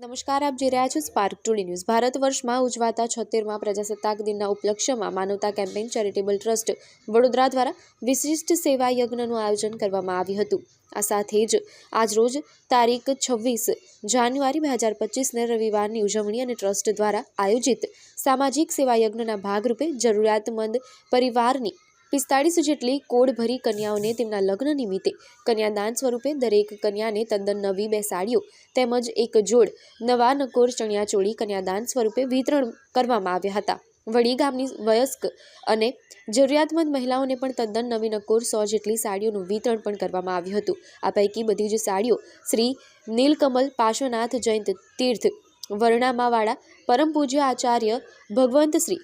નમસ્કાર, આપ જોઈ રહ્યા છો સ્પાર્ક ટુડી ન્યૂઝ ભારત વર્ષમાં ઉજવાતા છોતેરમાં પ્રજાસત્તાક દિનના ઉપલક્ષ્યમાં માનવતા કેમ્પેઇન ચેરિટેબલ ટ્રસ્ટ વડોદરા દ્વારા વિશિષ્ટ સેવા યજ્ઞનું આયોજન કરવામાં આવ્યું હતું. આ સાથે જ આજરોજ તારીખ છવ્વીસ જાન્યુઆરી બે હજાર પચીસને રવિવારની ઉજવણી અને ટ્રસ્ટ દ્વારા આયોજિત સામાજિક સેવા યજ્ઞના ભાગરૂપે જરૂરિયાતમંદ પરિવારની પિસ્તાળીસ જેટલી કોડ ભરી કન્યાઓને તેમના લગ્ન નિમિત્તે કન્યાદાન સ્વરૂપે દરેક કન્યાને તદ્દન નવી બે સાડીઓ તેમજ એક જોડ નવા નકોર ચણિયાચોળી કન્યાદાન સ્વરૂપે વિતરણ કરવામાં આવ્યા હતા. વડી ગામની વયસ્ક અને જરૂરિયાતમંદ મહિલાઓને પણ તદ્દન નવી નકોર સો જેટલી સાડીઓનું વિતરણ પણ કરવામાં આવ્યું હતું. આ પૈકી બધી જ સાડીઓ શ્રી નીલકમલ પાર્શ્વનાથ જયંત તીર્થ વર્ણામાવાળા પરમ પૂજ્ય આચાર્ય ભગવંત શ્રી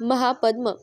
મહાપદ્મ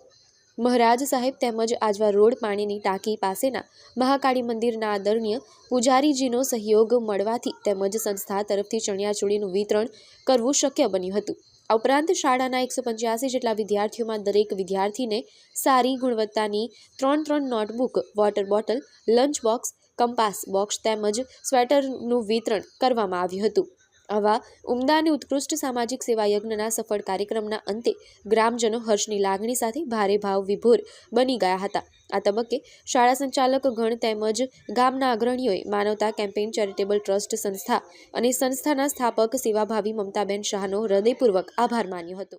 મહારાજ સાહેબ તેમજ આજવા રોડ પાણીની ટાંકી પાસેના મહાકાળી મંદિરના આદરણીય પૂજારીજીનો સહયોગ મળવાથી તેમજ સંસ્થા તરફથી ચણિયાચોળીનું વિતરણ કરવું શક્ય બન્યું હતું. આ ઉપરાંત શાળાના એકસો પંચ્યાસી જેટલા વિદ્યાર્થીઓમાં દરેક વિદ્યાર્થીને સારી ગુણવત્તાની ત્રણ ત્રણ notebook, water bottle, lunch box, compass box તેમજ સ્વેટરનું વિતરણ કરવામાં આવ્યું હતું. આવા ઉમદા અને ઉત્કૃષ્ટ સામાજિક સેવા યજ્ઞના સફળ કાર્યક્રમના અંતે ગ્રામજનો હર્ષની લાગણી સાથે ભારે ભાવ વિભોર બની ગયા હતા. આ તબક્કે શાળા સંચાલક, ગણ તેમજ ગામના અગ્રણીઓએ માનવતા કેમ્પેઇન ચેરિટેબલ ટ્રસ્ટ સંસ્થા અને સંસ્થાના સ્થાપક સેવાભાવી મમતાબેન શાહનો હૃદયપૂર્વક આભાર માન્યો હતો.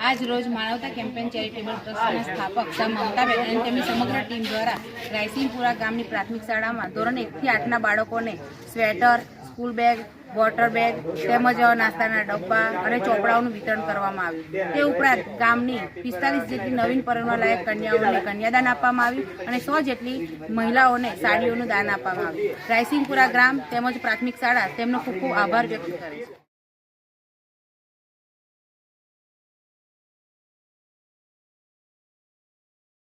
આજ રોજ માનવતા કેમ્પેન ચેરિટેબલ ટ્રસ્ટના સ્થાપક સા મમતાબેન અને તેમની સમગ્ર ટીમ દ્વારા રાયસિંહપુરા ગામની પ્રાથમિક શાળામાં ધોરણ એકથી આઠના બાળકોને sweater, school bag, water bag તેમજ નાસ્તાના ડબ્બા અને ચોપડાઓનું વિતરણ કરવામાં આવ્યું. તે ઉપરાંત ગામની પિસ્તાલીસ જેટલી નવીન પરણવાલાયક કન્યાઓને કન્યાદાન આપવામાં આવ્યું અને સો જેટલી મહિલાઓને સાડીઓનું દાન આપવામાં આવ્યું. રાયસિંહપુરા ગ્રામ તેમજ પ્રાથમિક શાળા તેમનો ખૂબ ખૂબ આભાર વ્યક્ત કરે છે.